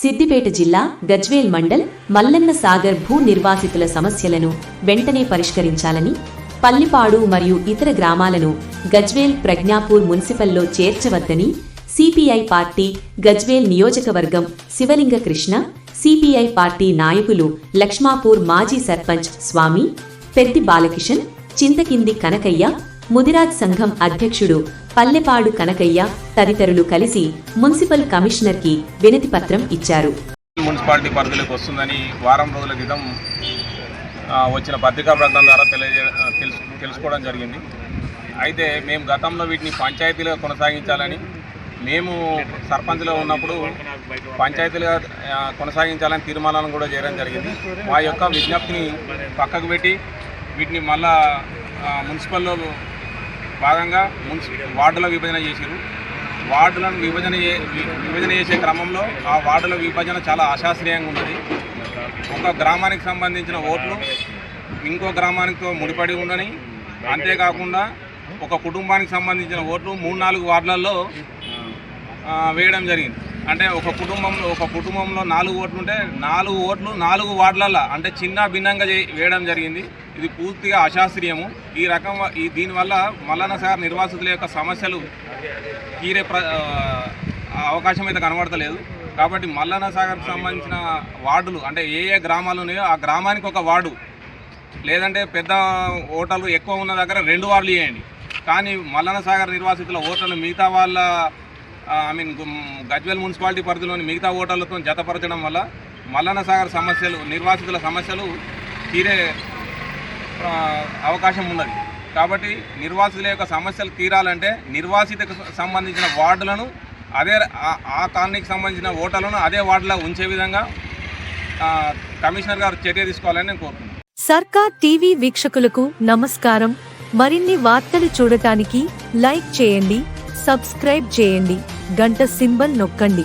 సిద్దిపేట జిల్లా గజ్వేల్ మండల్ మల్లన్న సాగర్ భూ నిర్వాసితుల సమస్యలను వెంటనే పరిష్కరించాలని పల్లిపాడు మరియు ఇతర గ్రామాలను గజ్వేల్ ప్రజ్ఞాపూర్ మున్సిపల్లో చేర్చవద్దని సిపిఐ పార్టీ గజ్వేల్ నియోజకవర్గం శివలింగ కృష్ణ సిపిఐ పార్టీ నాయకులు లక్ష్మాపూర్ మాజీ సర్పంచ్ స్వామి పెద్ది బాలకిషన్ చింతకింది కనకయ్య ముదిరాజ్ సంఘం అధ్యక్షుడు పల్లెపాడు కనకయ్య తదితరులు కలిసి మున్సిపల్ కమిషనర్కి వినతిపత్రం ఇచ్చారు. మున్సిపాలిటీ పరిధిలోకి వస్తుందని వారం రోజుల క్రితం వచ్చిన పత్రికా ప్రకటన ద్వారా తెలియజే తెలుసు తెలుసుకోవడం జరిగింది. అయితే మేము గతంలో వీటిని పంచాయతీలుగా కొనసాగించాలని మేము సర్పంచ్లో ఉన్నప్పుడు పంచాయతీలుగా కొనసాగించాలని తీర్మానాలను కూడా చేయడం జరిగింది. మా యొక్క విజ్ఞప్తిని పక్కకు పెట్టి వీటిని మళ్ళా మున్సిపల్లో భాగంగా మున్సిపల్ వార్డుల విభజన చేశారు వార్డులను విభజన విభజన చేసే క్రమంలో ఆ వార్డుల విభజన చాలా అశాస్త్రీయంగా ఉన్నది. ఒక గ్రామానికి సంబంధించిన ఓట్లు ఇంకో గ్రామానితో ముడిపడి ఉండని అంతేకాకుండా ఒక కుటుంబానికి సంబంధించిన ఓట్లు మూడు నాలుగు వార్డులలో వేయడం జరిగింది. అంటే ఒక కుటుంబంలో ఒక కుటుంబంలో నాలుగు ఓట్లు ఉంటే నాలుగు ఓట్లు నాలుగు వార్డులలో అంటే చిన్న భిన్నంగా వేయడం జరిగింది. ఇది పూర్తిగా అశాస్త్రీయము. ఈ రకం ఈ దీనివల్ల మల్లన్న సార్ నిర్వాసితుల యొక్క సమస్యలు తీరే ప్ర అవకాశం అయితే కనబడతలేదు. కాబట్టి మల్లన్న సాగర్కి సంబంధించిన వార్డులు అంటే ఏ ఏ గ్రామాలు ఉన్నాయో ఆ గ్రామానికి ఒక వార్డు. లేదంటే పెద్ద ఓటర్లు ఎక్కువ ఉన్న దగ్గర రెండు వార్డులు చేయండి కానీ మల్లన్న సాగర్ నిర్వాసితుల ఓటర్లు మిగతా వాళ్ళ ఐ మీన్ గజ్వేల్ మున్సిపాలిటీ పరిధిలోని మిగతా ఓటర్లతో జతపరచడం వల్ల మల్లన్న సాగర్ సమస్యలు నిర్వాసితుల సమస్యలు తీరే అవకాశం ఉన్నది. కాబట్టి నిర్వాసితుల యొక్క సమస్యలు తీరాలంటే నిర్వాసితకు సంబంధించిన వార్డులను అదే ఆ- కాలనీకి సంబంధించిన ఓటర్లను అదే వార్డులో ఉంచే విధంగా కమిషనర్ గారు చర్య తీసుకోవాలని నేను కోరుతున్నాను సర్కార్ టీవీ వీక్షకులకు నమస్కారం. మరిన్ని వార్తలు చూడటానికి లైక్ చేయండి. సబ్స్క్రైబ్ చేయండి. గంట సింబల్ నొక్కండి.